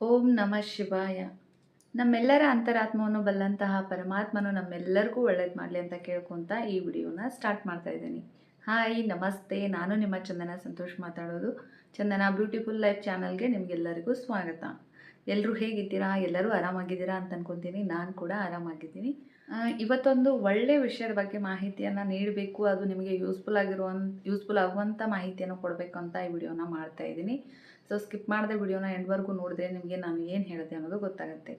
ಓಂ ನಮಃ ಶಿವಾಯ. ನಮ್ಮೆಲ್ಲರ ಅಂತರಾತ್ಮವನ್ನು ಬಲ್ಲಂತಹ ಪರಮಾತ್ಮನು ನಮ್ಮೆಲ್ಲರಿಗೂ ಒಳ್ಳೇದು ಮಾಡಲಿ ಅಂತ ಕೇಳ್ಕೊತ ಈ ವಿಡಿಯೋನ ಸ್ಟಾರ್ಟ್ ಮಾಡ್ತಾ ಇದ್ದೀನಿ. ಹಾಯ್, ನಮಸ್ತೆ. ನಾನು ನಿಮ್ಮ ಚಂದನ ಸಂತೋಷ್ ಮಾತಾಡೋದು. ಚಂದನ ಬ್ಯೂಟಿಫುಲ್ ಲೈಫ್ ಚಾನಲ್ಗೆ ನಿಮಗೆಲ್ಲರಿಗೂ ಸ್ವಾಗತ. ಎಲ್ಲರೂ ಹೇಗಿದ್ದೀರಾ? ಎಲ್ಲರೂ ಆರಾಮಾಗಿದ್ದೀರಾ ಅಂತ ಅನ್ಕೊತೀನಿ. ನಾನು ಕೂಡ ಆರಾಮಾಗಿದ್ದೀನಿ. ಇವತ್ತೊಂದು ಒಳ್ಳೆ ವಿಷಯದ ಬಗ್ಗೆ ಮಾಹಿತಿಯನ್ನು ನೀಡಬೇಕು. ಅದು ನಿಮಗೆ ಯೂಸ್ಫುಲ್ ಆಗಿರುವಂಥ ಯೂಸ್ಫುಲ್ ಆಗುವಂಥ ಮಾಹಿತಿಯನ್ನು ಕೊಡಬೇಕು ಅಂತ ಈ ವಿಡಿಯೋನ ಮಾಡ್ತಾ ಇದ್ದೀನಿ. ಸೊ ಸ್ಕಿಪ್ ಮಾಡದೆ ವಿಡಿಯೋನ ಎಂಡ್ವರೆಗೂ ನೋಡಿದ್ರೆ ನಿಮಗೆ ನಾನು ಏನು ಹೇಳಿದೆ ಅನ್ನೋದು ಗೊತ್ತಾಗುತ್ತೆ.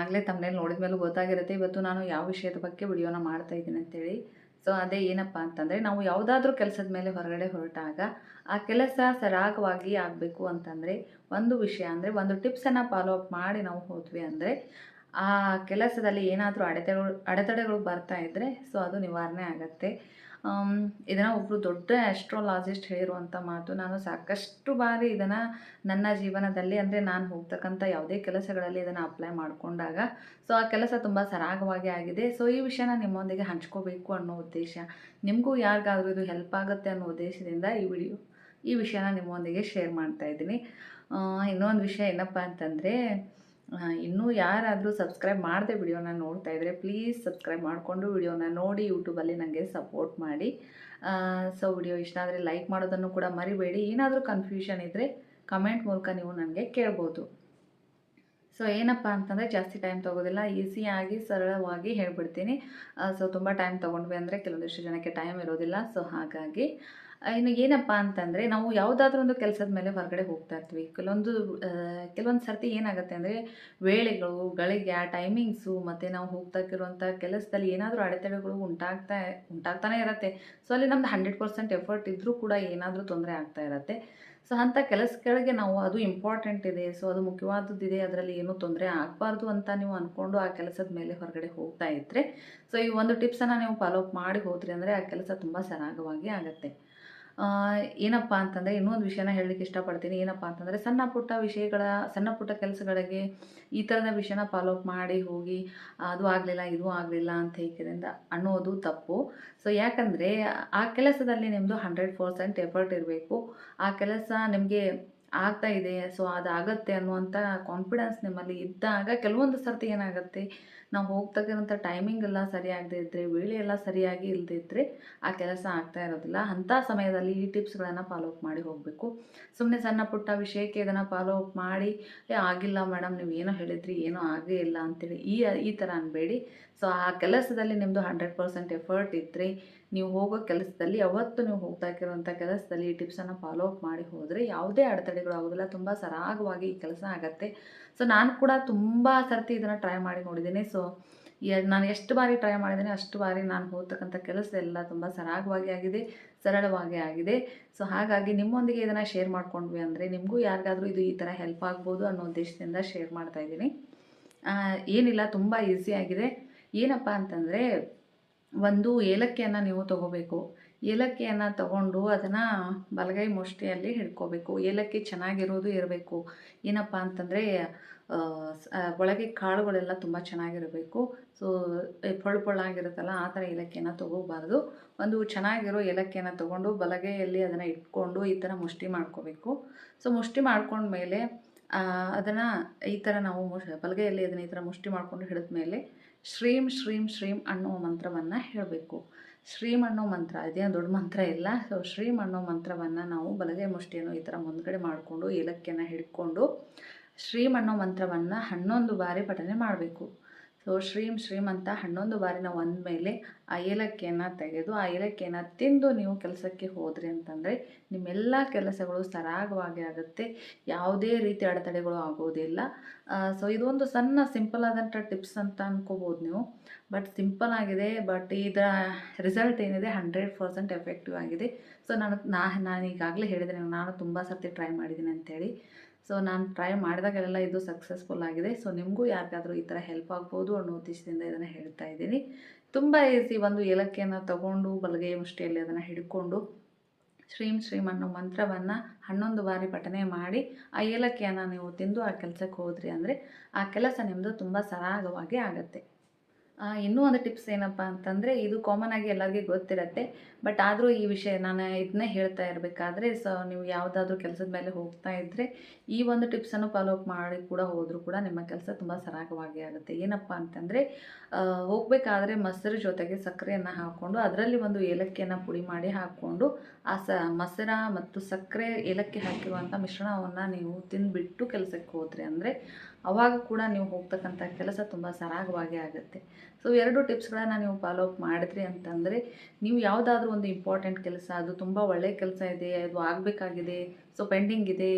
ಆಗಲೇ ತಮ್ಮನೇಲಿ ನೋಡಿದ ಮೇಲೆ ಗೊತ್ತಾಗಿರುತ್ತೆ. ಇವತ್ತು ನಾನು ಯಾವ ವಿಷಯದ ಬಗ್ಗೆ ವಿಡಿಯೋನ ಮಾಡ್ತಾ ಇದ್ದೀನಿ ಅಂತೇಳಿ. ಸೊ ಅದೇ ಏನಪ್ಪ ಅಂತಂದರೆ, ನಾವು ಯಾವುದಾದ್ರೂ ಕೆಲಸದ ಮೇಲೆ ಹೊರಗಡೆ ಹೊರಟಾಗ ಆ ಕೆಲಸ ಸರಾಗವಾಗಿ ಆಗಬೇಕು ಅಂತಂದರೆ, ಒಂದು ವಿಷಯ ಅಂದರೆ, ಒಂದು ಟಿಪ್ಸನ್ನು ಫಾಲೋ ಅಪ್ ಮಾಡಿ ನಾವು ಹೋದ್ವಿ ಅಂದರೆ ಆ ಕೆಲಸದಲ್ಲಿ ಏನಾದರೂ ಅಡೆತಡೆಗಳು ಅಡೆತಡೆಗಳು ಬರ್ತಾ ಇದ್ದರೆ ಸೊ ಅದು ನಿವಾರಣೆ ಆಗುತ್ತೆ. ಇದನ್ನು ಒಬ್ಬರು ದೊಡ್ಡ ಆಸ್ಟ್ರೋಲಾಜಿಸ್ಟ್ ಹೇಳಿರುವಂಥ ಮಾತು, ನಾನು ಸಾಕಷ್ಟು ಬಾರಿ ಇದನ್ನು ನನ್ನ ಜೀವನದಲ್ಲಿ ಅಂದರೆ ನಾನು ಹೋಗ್ತಕ್ಕಂಥ ಯಾವುದೇ ಕೆಲಸಗಳಲ್ಲಿ ಇದನ್ನು ಅಪ್ಲೈ ಮಾಡಿಕೊಂಡಾಗ, ಸೊ ಆ ಕೆಲಸ ತುಂಬ ಸರಾಗವಾಗಿ ಆಗಿದೆ. ಸೊ ಈ ವಿಷಯನ ನಿಮ್ಮೊಂದಿಗೆ ಹಂಚ್ಕೋಬೇಕು ಅನ್ನೋ ಉದ್ದೇಶ. ನಿಮಗೂ ಯಾರಿಗಾದರೂ ಇದು ಹೆಲ್ಪ್ ಆಗುತ್ತೆ ಅನ್ನೋ ಉದ್ದೇಶದಿಂದ ಈ ವಿಡಿಯೋ, ಈ ವಿಷಯನ ನಿಮ್ಮೊಂದಿಗೆ ಶೇರ್ ಮಾಡ್ತಾ ಇದ್ದೀನಿ. ಇನ್ನೊಂದು ವಿಷಯ ಏನಪ್ಪ ಅಂತಂದರೆ ಇನ್ನೂ ಯಾರಾದರೂ ಸಬ್ಸ್ಕ್ರೈಬ್ ಮಾಡದೆ ವಿಡಿಯೋನ ನೋಡ್ತಾ ಇದ್ದರೆ ಪ್ಲೀಸ್ ಸಬ್ಸ್ಕ್ರೈಬ್ ಮಾಡಿಕೊಂಡು ವಿಡಿಯೋನ ನೋಡಿ ಯೂಟ್ಯೂಬಲ್ಲಿ ನನಗೆ ಸಪೋರ್ಟ್ ಮಾಡಿ. ಸೊ ವಿಡಿಯೋ ಇಷ್ಟ ಆದರೆ ಲೈಕ್ ಮಾಡೋದನ್ನು ಕೂಡ ಮರಿಬೇಡಿ. ಏನಾದರೂ ಕನ್ಫ್ಯೂಷನ್ ಇದ್ದರೆ ಕಮೆಂಟ್ ಮೂಲಕ ನೀವು ನನಗೆ ಕೇಳ್ಬೋದು. ಸೊ ಏನಪ್ಪ ಅಂತಂದರೆ ಜಾಸ್ತಿ ಟೈಮ್ ತೊಗೋದಿಲ್ಲ. ಈಸಿಯಾಗಿ ಸರಳವಾಗಿ ಹೇಳ್ಬಿಡ್ತೀನಿ. ಸೊ ತುಂಬ ಟೈಮ್ ತೊಗೊಂಡ್ವಿ ಅಂದರೆ ಕೆಲವೊಂದಿಷ್ಟು ಜನಕ್ಕೆ ಟೈಮ್ ಇರೋದಿಲ್ಲ. ಸೊ ಹಾಗಾಗಿ ಇನ್ನು ಏನಪ್ಪ ಅಂತಂದರೆ ನಾವು ಯಾವುದಾದ್ರೂ ಒಂದು ಕೆಲಸದ ಮೇಲೆ ಹೊರಗಡೆ ಹೋಗ್ತಾ ಇರ್ತೀವಿ. ಕೆಲವೊಂದು ಕೆಲವೊಂದು ಸರ್ತಿ ಏನಾಗುತ್ತೆ ಅಂದರೆ ವೇಳೆಗಳು, ಗಳಿಗೆ ಆ ಟೈಮಿಂಗ್ಸು ಮತ್ತು ನಾವು ಹೋಗ್ತಾಕಿರುವಂಥ ಕೆಲಸದಲ್ಲಿ ಏನಾದರೂ ಅಡೆತಡೆಗಳು ಉಂಟಾಗ್ತಾ, ಉಂಟಾಗ್ತಾನೆ ಇರುತ್ತೆ. ಸೊ ಅಲ್ಲಿ ನಮ್ದು ಹಂಡ್ರೆಡ್ ಪರ್ಸೆಂಟ್ ಎಫರ್ಟ್ ಇದ್ದರೂ ಕೂಡ ಏನಾದರೂ ತೊಂದರೆ ಆಗ್ತಾ ಇರುತ್ತೆ. ಸೊ ಅಂಥ ಕೆಲಸಗಳಿಗೆ ನಾವು ಅದು ಇಂಪಾರ್ಟೆಂಟ್ ಇದೆ. ಸೊ ಅದು ಮುಖ್ಯವಾದದ್ದಿದೆ. ಅದರಲ್ಲಿ ಏನೂ ತೊಂದರೆ ಆಗಬಾರ್ದು ಅಂತ ನೀವು ಅಂದ್ಕೊಂಡು ಆ ಕೆಲಸದ ಮೇಲೆ ಹೊರಗಡೆ ಹೋಗ್ತಾ ಇದ್ದರೆ ಸೊ ಈ ಒಂದು ಟಿಪ್ಸನ್ನು ನೀವು ಫಾಲೋ ಅಪ್ ಮಾಡಿ ಹೋದ್ರಿ ಅಂದರೆ ಆ ಕೆಲಸ ತುಂಬ ಸರಾಗವಾಗಿ ಆಗುತ್ತೆ. ಏನಪ್ಪ ಅಂತಂದರೆ ಇನ್ನೊಂದು ವಿಷಯನ ಹೇಳಲಿಕ್ಕೆ ಇಷ್ಟಪಡ್ತೀನಿ. ಏನಪ್ಪ ಅಂತಂದರೆ ಸಣ್ಣ ಪುಟ್ಟ ವಿಷಯಗಳ, ಸಣ್ಣ ಪುಟ್ಟ ಕೆಲಸಗಳಿಗೆ ಈ ಥರದ ವಿಷಯನ ಫಾಲೋ ಅಪ್ ಮಾಡಿ ಹೋಗಿ, ಅದು ಆಗಲಿಲ್ಲ, ಇದು ಆಗಲಿಲ್ಲ ಅಂತ ಹೇಳಿದ್ರಿಂದ ಅನ್ನೋದು ತಪ್ಪು. ಸೊ ಯಾಕಂದರೆ ಆ ಕೆಲಸದಲ್ಲಿ ನಿಮ್ಮದು ಹಂಡ್ರೆಡ್ ಪರ್ಸೆಂಟ್ ಎಫರ್ಟ್ ಇರಬೇಕು. ಆ ಕೆಲಸ ನಿಮಗೆ ಆಗ್ತಾ ಇದೆ, ಸೊ ಅದಾಗತ್ತೆ ಅನ್ನುವಂಥ ಕಾನ್ಫಿಡೆನ್ಸ್ ನಿಮ್ಮಲ್ಲಿ ಇದ್ದಾಗ ಕೆಲವೊಂದು ಸರ್ತಿ ಏನಾಗುತ್ತೆ, ನಾವು ಹೋಗ್ತಕ್ಕಂಥ ಟೈಮಿಂಗ್ ಎಲ್ಲ ಸರಿಯಾಗದೇ ಇದ್ದರೆ ವೇಳೆ ಎಲ್ಲ ಸರಿಯಾಗಿ ಇಲ್ಲದೇ ಇದ್ದರೆ ಆ ಕೆಲಸ ಆಗ್ತಾ ಇರೋದಿಲ್ಲ. ಅಂಥ ಸಮಯದಲ್ಲಿ ಈ ಟಿಪ್ಸ್ಗಳನ್ನು ಫಾಲೋ ಅಪ್ ಮಾಡಿ ಹೋಗಬೇಕು. ಸುಮ್ಮನೆ ಸಣ್ಣ ಪುಟ್ಟ ವಿಷಯಕ್ಕೆ ಇದನ್ನು ಫಾಲೋ ಅಪ್ ಮಾಡಿ, ಏ, ಆಗಿಲ್ಲ ಮೇಡಮ್ ನೀವು ಏನೋ ಹೇಳಿದ್ರಿ, ಏನೋ ಆಗೇ ಇಲ್ಲ ಅಂತೇಳಿ ಈ ಈ ಥರ ಅನ್ನಬೇಡಿ ಸೊ ಆ ಕೆಲಸದಲ್ಲಿ ನಿಮ್ಮದು ಹಂಡ್ರೆಡ್ ಪರ್ಸೆಂಟ್ ಎಫರ್ಟ್ ಇದ್ದರೆ ನೀವು ಹೋಗೋ ಕೆಲಸದಲ್ಲಿ ಯಾವತ್ತು ನೀವು ಹೋಗ್ತಾ ಇರೋಂಥ ಕೆಲಸದಲ್ಲಿ ಈ ಟಿಪ್ಸನ್ನು ಫಾಲೋ ಅಪ್ ಮಾಡಿ ಹೋದರೆ ಯಾವುದೇ ಅಡೆತಡೆಗಳು ಆಗೋದಿಲ್ಲ, ತುಂಬ ಸರಾಗವಾಗಿ ಈ ಕೆಲಸ ಆಗತ್ತೆ. ಸೊ ನಾನು ಕೂಡ ತುಂಬ ಸರ್ತಿ ಇದನ್ನು ಟ್ರೈ ಮಾಡಿ ನೋಡಿದ್ದೀನಿ. ಸೊ ನಾನು ಎಷ್ಟು ಬಾರಿ ಟ್ರೈ ಮಾಡಿದ್ದೀನಿ, ಅಷ್ಟು ಬಾರಿ ನಾನು ಹೋಗ್ತಕ್ಕಂಥ ಕೆಲಸ ಎಲ್ಲ ತುಂಬ ಸರಾಗವಾಗಿ ಆಗಿದೆ, ಸರಳವಾಗಿ ಆಗಿದೆ. ಸೊ ಹಾಗಾಗಿ ನಿಮ್ಮೊಂದಿಗೆ ಇದನ್ನು ಶೇರ್ ಮಾಡ್ಕೊಂಡ್ವಿ ಅಂದರೆ ನಿಮಗೂ ಯಾರಿಗಾದರೂ ಇದು ಈ ಥರ ಹೆಲ್ಪ್ ಆಗ್ಬೋದು ಅನ್ನೋ ಉದ್ದೇಶದಿಂದ ಶೇರ್ ಮಾಡ್ತಾ ಇದ್ದೀನಿ. ಏನಿಲ್ಲ, ತುಂಬ ಆಗಿದೆ. ಏನಪ್ಪ ಅಂತಂದರೆ ಒಂದು ಏಲಕ್ಕಿಯನ್ನು ನೀವು ತಗೋಬೇಕು. ಏಲಕ್ಕಿಯನ್ನು ತಗೊಂಡು ಅದನ್ನು ಬಲಗೈ ಮುಷ್ಟಿಯಲ್ಲಿ ಹಿಡ್ಕೋಬೇಕು. ಏಲಕ್ಕಿ ಚೆನ್ನಾಗಿರೋದು ಇರಬೇಕು. ಏನಪ್ಪ ಅಂತಂದರೆ ಒಳಗೆ ಕಾಳುಗಳೆಲ್ಲ ತುಂಬ ಚೆನ್ನಾಗಿರಬೇಕು. ಸೊ ಪೊಳ್ಳು ಪೊಳ್ಳಾಗಿರುತ್ತಲ್ಲ, ಆ ಥರ ಏಲಕ್ಕಿಯನ್ನು ತಗೋಬಾರ್ದು. ಒಂದು ಚೆನ್ನಾಗಿರೋ ಏಲಕ್ಕಿಯನ್ನು ತಗೊಂಡು ಬಲಗೈಯಲ್ಲಿ ಅದನ್ನು ಇಟ್ಕೊಂಡು ಈ ಥರ ಮುಷ್ಟಿ ಮಾಡ್ಕೋಬೇಕು. ಸೊ, ಮುಷ್ಟಿ ಮಾಡ್ಕೊಂಡ್ಮೇಲೆ ಅದನ್ನು ಈ ಥರ ನಾವು ಬಲಗೈಯಲ್ಲಿ ಅದನ್ನು ಈ ಥರ ಮುಷ್ಟಿ ಮಾಡ್ಕೊಂಡು ಹಿಡಿದ ಮೇಲೆ ಶ್ರೀಂ ಶ್ರೀಂ ಶ್ರೀಂ ಅನ್ನೋ ಮಂತ್ರವನ್ನು ಹೇಳಬೇಕು. ಶ್ರೀಂ ಅನ್ನೋ ಮಂತ್ರ ಇದೇನು ದೊಡ್ಡ ಮಂತ್ರ ಇಲ್ಲ. ಸೊ ಶ್ರೀಂ ಅನ್ನೋ ಮಂತ್ರವನ್ನು ನಾವು ಬಲಗೈ ಮುಷ್ಟಿಯನ್ನು ಈ ಥರ ಮುಂದ್ಗಡೆ ಮಾಡಿಕೊಂಡು ಏಲಕ್ಕಿಯನ್ನು ಹಿಡ್ಕೊಂಡು ಶ್ರೀಂ ಅನ್ನೋ ಮಂತ್ರವನ್ನು ಹನ್ನೊಂದು ಬಾರಿ ಪಠನೆ ಮಾಡಬೇಕು. ಸೊ ಶ್ರೀಮ್ ಶ್ರೀಮಂತ ಅಂತ ಹನ್ನೊಂದು ಬಾರಿ ನಾವು ಅಂದಮೇಲೆ ಆ ಏಲಕ್ಕಿಯನ್ನು ತೆಗೆದು ಆ ಏಲಕ್ಕಿಯನ್ನು ತಿಂದು ನೀವು ಕೆಲಸಕ್ಕೆ ಹೋದ್ರಿ ಅಂತಂದರೆ ನಿಮ್ಮೆಲ್ಲ ಕೆಲಸಗಳು ಸರಾಗವಾಗಿ ಆಗುತ್ತೆ. ಯಾವುದೇ ರೀತಿ ಅಡೆತಡೆಗಳು ಆಗೋದಿಲ್ಲ. ಸೊ ಇದೊಂದು ಸಣ್ಣ ಸಿಂಪಲ್ ಆದಂಥ ಟಿಪ್ಸ್ ಅಂತ ಅನ್ಕೋಬೋದು ನೀವು. ಬಟ್ ಸಿಂಪಲ್ ಆಗಿದೆ ಬಟ್ ಇದರ ರಿಸಲ್ಟ್ ಏನಿದೆ ಹಂಡ್ರೆಡ್ ಪರ್ಸೆಂಟ್ ಎಫೆಕ್ಟಿವ್ ಆಗಿದೆ. ಸೊ ನಾನು, ನಾ ನಾನು ಈಗಾಗಲೇ ಹೇಳಿದೆ, ನಾನು ತುಂಬ ಸರ್ತಿ ಟ್ರೈ ಮಾಡಿದ್ದೀನಿ ಅಂತೇಳಿ. ಸೊ ನಾನು ಟ್ರೈ ಮಾಡಿದಾಗಲೆಲ್ಲ ಇದು ಸಕ್ಸಸ್ಫುಲ್ ಆಗಿದೆ. ಸೊ ನಿಮಗೂ ಯಾರಿಗಾದರೂ ಈ ಥರ ಹೆಲ್ಪ್ ಆಗ್ಬೋದು ಅನ್ನೋ ಉದ್ದೇಶದಿಂದ ಇದನ್ನು ಹೇಳ್ತಾ ಇದ್ದೀನಿ. ತುಂಬ ಈಸಿ ಒಂದು ಏಲಕ್ಕಿಯನ್ನು ತಗೊಂಡು, ಬಲಗೈ ಮುಷ್ಟಿಯಲ್ಲಿ ಅದನ್ನು ಹಿಡ್ಕೊಂಡು, ಶ್ರೀಂ ಶ್ರೀಂ ಅನ್ನೋ ಮಂತ್ರವನ್ನು ಹನ್ನೊಂದು ಬಾರಿ ಪಠನೆ ಮಾಡಿ, ಆ ಏಲಕ್ಕಿಯನ್ನು ನೀವು ತಿಂದು ಆ ಕೆಲಸಕ್ಕೆ ಹೋದ್ರಿ ಅಂದರೆ ಆ ಕೆಲಸ ನಿಮ್ಮದು ತುಂಬ ಸರಾಗವಾಗಿ ಆಗುತ್ತೆ. ಇನ್ನೂ ಒಂದು ಟಿಪ್ಸ್ ಏನಪ್ಪ ಅಂತಂದರೆ ಇದು ಕಾಮನ್ ಆಗಿ ಎಲ್ಲರಿಗೂ ಗೊತ್ತಿರತ್ತೆ ಬಟ್ ಆದರೂ ಈ ವಿಷಯ ನಾನು ಇದನ್ನೇ ಹೇಳ್ತಾ ಇರಬೇಕಾದ್ರೆ ಸೊ ನೀವು ಯಾವುದಾದ್ರೂ ಕೆಲಸದ ಮೇಲೆ ಹೋಗ್ತಾ ಇದ್ದರೆ ಈ ಒಂದು ಟಿಪ್ಸನ್ನು ಫಾಲೋ ಅಪ್ ಮಾಡಿ ಕೂಡ ಹೋದರೂ ಕೂಡ ನಿಮ್ಮ ಕೆಲಸ ತುಂಬ ಸರಾಗವಾಗಿ ಆಗುತ್ತೆ. ಏನಪ್ಪ ಅಂತಂದರೆ ಹೋಗಬೇಕಾದ್ರೆ ಮೊಸರು ಜೊತೆಗೆ ಸಕ್ಕರೆಯನ್ನು ಹಾಕ್ಕೊಂಡು ಅದರಲ್ಲಿ ಒಂದು ಏಲಕ್ಕಿಯನ್ನು ಪುಡಿ ಮಾಡಿ ಹಾಕ್ಕೊಂಡು ಆ ಸ, ಮೊಸರ ಮತ್ತು ಸಕ್ಕರೆ ಏಲಕ್ಕಿ ಹಾಕಿರುವಂಥ ಮಿಶ್ರಣವನ್ನು ನೀವು ತಿಂದುಬಿಟ್ಟು ಕೆಲಸಕ್ಕೆ ಹೋದ್ರಿ ಅಂದರೆ ಅವಾಗ ಕೂಡ ನೀವು ಹೋಗ್ತಕ್ಕಂಥ ಕೆಲಸ ತುಂಬ ಸರಾಗವಾಗಿ ಆಗುತ್ತೆ. ಸೊ ಎರಡು ಟಿಪ್ಸ್ಗಳನ್ನು ನೀವು ಫಾಲೋ ಅಪ್ ಮಾಡಿದ್ರಿ ಅಂತಂದರೆ, ನೀವು ಯಾವುದಾದ್ರೂ ಒಂದು ಇಂಪಾರ್ಟೆಂಟ್ ಕೆಲಸ, ಅದು ತುಂಬ ಒಳ್ಳೆಯ ಕೆಲಸ ಇದೆ, ಅದು ಆಗಬೇಕಾಗಿದೆ ಸೊ ಪೆಂಡಿಂಗ್ ಇದೆ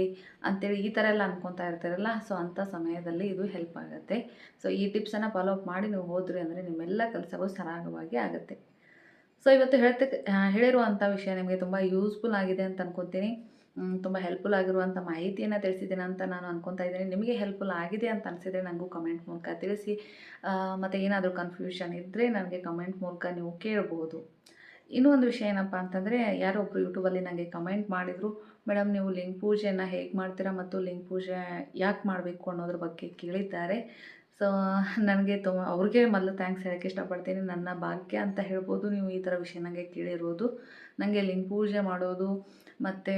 ಅಂತೇಳಿ ಈ ಥರ ಎಲ್ಲ ಅನ್ಕೊತಾ ಇರ್ತಾರಲ್ಲ ಸೊ ಅಂಥ ಸಮಯದಲ್ಲಿ ಇದು ಹೆಲ್ಪ್ ಆಗುತ್ತೆ. ಸೊ ಈ ಟಿಪ್ಸನ್ನು ಫಾಲೋ ಅಪ್ ಮಾಡಿ ನೀವು ಹೋದ್ರಿ ಅಂದರೆ ನಿಮ್ಮೆಲ್ಲ ಕೆಲಸಗಳು ಸರಾಗವಾಗಿ ಆಗುತ್ತೆ. ಸೊ ಇವತ್ತು ಹೇಳ್ತಕ್ಕ ಹೇಳಿರುವಂಥ ವಿಷಯ ನಿಮಗೆ ತುಂಬ ಯೂಸ್ಫುಲ್ ಆಗಿದೆ ಅಂತ ಅನ್ಕೊತೀನಿ. ತುಂಬ ಹೆಲ್ಪ್ಫುಲ್ ಆಗಿರುವಂಥ ಮಾಹಿತಿಯನ್ನು ತಿಳಿಸಿದ್ದೀನಿ ಅಂತ ನಾನು ಅನ್ಕೊತಾ ಇದ್ದೀನಿ. ನಿಮಗೆ ಹೆಲ್ಪ್ಫುಲ್ ಆಗಿದೆ ಅಂತ ಅನಿಸಿದ್ರೆ ನನಗೂ ಕಮೆಂಟ್ ಮೂಲಕ ತಿಳಿಸಿ. ಮತ್ತು ಏನಾದರೂ ಕನ್ಫ್ಯೂಷನ್ ಇದ್ದರೆ ನನಗೆ ಕಮೆಂಟ್ ಮೂಲಕ ನೀವು ಕೇಳ್ಬೋದು. ಇನ್ನೂ ಒಂದು ವಿಷಯ ಏನಪ್ಪ ಅಂತಂದರೆ, ಯಾರೋ ಒಬ್ಬರು ಯೂಟ್ಯೂಬಲ್ಲಿ ನನಗೆ ಕಮೆಂಟ್ ಮಾಡಿದರು ಮೇಡಮ್ ನೀವು ಲಿಂಗ ಪೂಜೆಯನ್ನು ಹೇಗೆ ಮಾಡ್ತೀರಾ ಮತ್ತು ಲಿಂಗ ಪೂಜೆ ಯಾಕೆ ಮಾಡಬೇಕು ಅನ್ನೋದ್ರ ಬಗ್ಗೆ ಕೇಳಿದ್ದಾರೆ. ಸೊ ನನಗೆ ತುಂಬ, ಅವ್ರಿಗೆ ಮೊದಲು ಥ್ಯಾಂಕ್ಸ್ ಹೇಳೋಕ್ಕೆ ಇಷ್ಟಪಡ್ತೀನಿ. ನನ್ನ ಭಾಗ್ಯ ಅಂತ ಹೇಳ್ಬೋದು. ನೀವು ಈ ಥರ ವಿಷಯ ನನಗೆ ಕೇಳಿರೋದು. ನನಗೆ ಲಿಂಗ ಪೂಜೆ ಮಾಡೋದು, ಮತ್ತು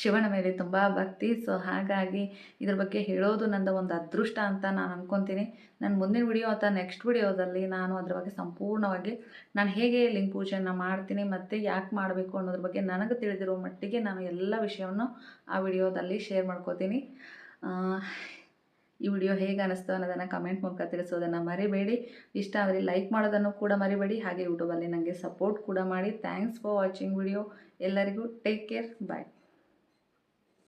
ಶಿವನ ಮೇಲೆ ತುಂಬ ಭಕ್ತಿ. ಸೊ ಹಾಗಾಗಿ ಇದ್ರ ಬಗ್ಗೆ ಹೇಳೋದು ನಂದು ಒಂದು ಅದೃಷ್ಟ ಅಂತ ನಾನು ಅಂದ್ಕೊತೀನಿ ನನ್ನ ಮುಂದಿನ ವಿಡಿಯೋ ಅಥವಾ ನೆಕ್ಸ್ಟ್ ವಿಡಿಯೋದಲ್ಲಿ ನಾನು ಅದ್ರ ಬಗ್ಗೆ ಸಂಪೂರ್ಣವಾಗಿ ನಾನು ಹೇಗೆ ಲಿಂಗ ಪೂಜೆಯನ್ನು ಮಾಡ್ತೀನಿ ಮತ್ತು ಯಾಕೆ ಮಾಡಬೇಕು ಅನ್ನೋದ್ರ ಬಗ್ಗೆ ನನಗೆ ತಿಳಿದಿರೋ ಮಟ್ಟಿಗೆ ನಾನು ಎಲ್ಲ ವಿಷಯವನ್ನು ಆ ವಿಡಿಯೋದಲ್ಲಿ ಶೇರ್ ಮಾಡ್ಕೋತೀನಿ. ಈ ವಿಡಿಯೋ ಹೇಗೆ ಅನ್ನಿಸ್ತು ಅನ್ನೋದನ್ನು ಕಮೆಂಟ್ ಮೂಲಕ ತಿಳಿಸೋದನ್ನು ಮರಿಬೇಡಿ. ಇಷ್ಟ ಆದರೆ ಲೈಕ್ ಮಾಡೋದನ್ನು ಕೂಡ ಮರಿಬೇಡಿ. ಹಾಗೆ ಯೂಟ್ಯೂಬಲ್ಲಿ ನನಗೆ ಸಪೋರ್ಟ್ ಕೂಡ ಮಾಡಿ. ಥ್ಯಾಂಕ್ಸ್ ಫಾರ್ ವಾಚಿಂಗ್ ವಿಡಿಯೋ ಎಲ್ಲರಿಗೂ ಟೇಕ್ ಕೇರ್ ಬಾಯ್